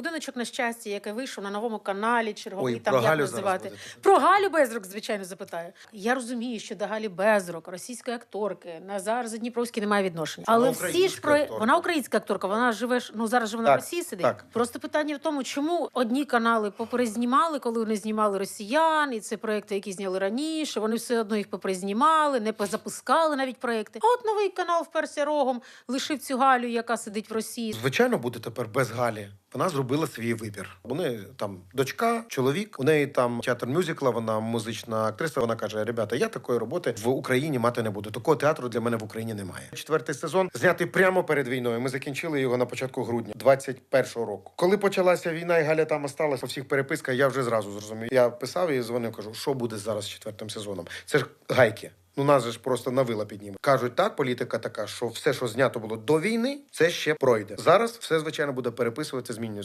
Будиночок на щастя, який вийшов на новому каналі, черговий Ой, там про як Галю зараз називати. будете. Про Галю Безрук, звичайно, запитаю. Я розумію, що до Галі Безрук, російської акторки, Назар Задніпровський немає відношення. Але всі ж про акторка. вона українська акторка, вона живе ж- ну зараз же вона в Росії сидить. так. Просто питання в тому, чому одні канали поперезнімали, коли вони знімали росіян, і це проекти, які зняли раніше. Вони все одно їх поперезнімали, не позапускали навіть проекти. А от новий канал вперся рогом, лишив цю Галю, яка сидить в Росії. Звичайно, буде тепер без Галі. Вона зробила свій вибір. Вони там дочка, чоловік. У неї там театр мюзикла, вона музична актриса. Вона каже: Ребята, я такої роботи в Україні мати не буду. Такого театру для мене в Україні немає. Четвертий сезон знятий прямо перед війною. Ми закінчили його на початку грудня 21-го року. Коли почалася війна, і Галя там осталась по всіх переписках, я вже зразу зрозумів. Я писав і дзвонив, кажу, що буде зараз з четвертим сезоном. Це ж гайки. Ну, нас же ж просто на вила підніме. Кажуть, так, політика така, що все, що знято було до війни, це ще пройде. Зараз все, звичайно, буде переписуватися, змінюватися.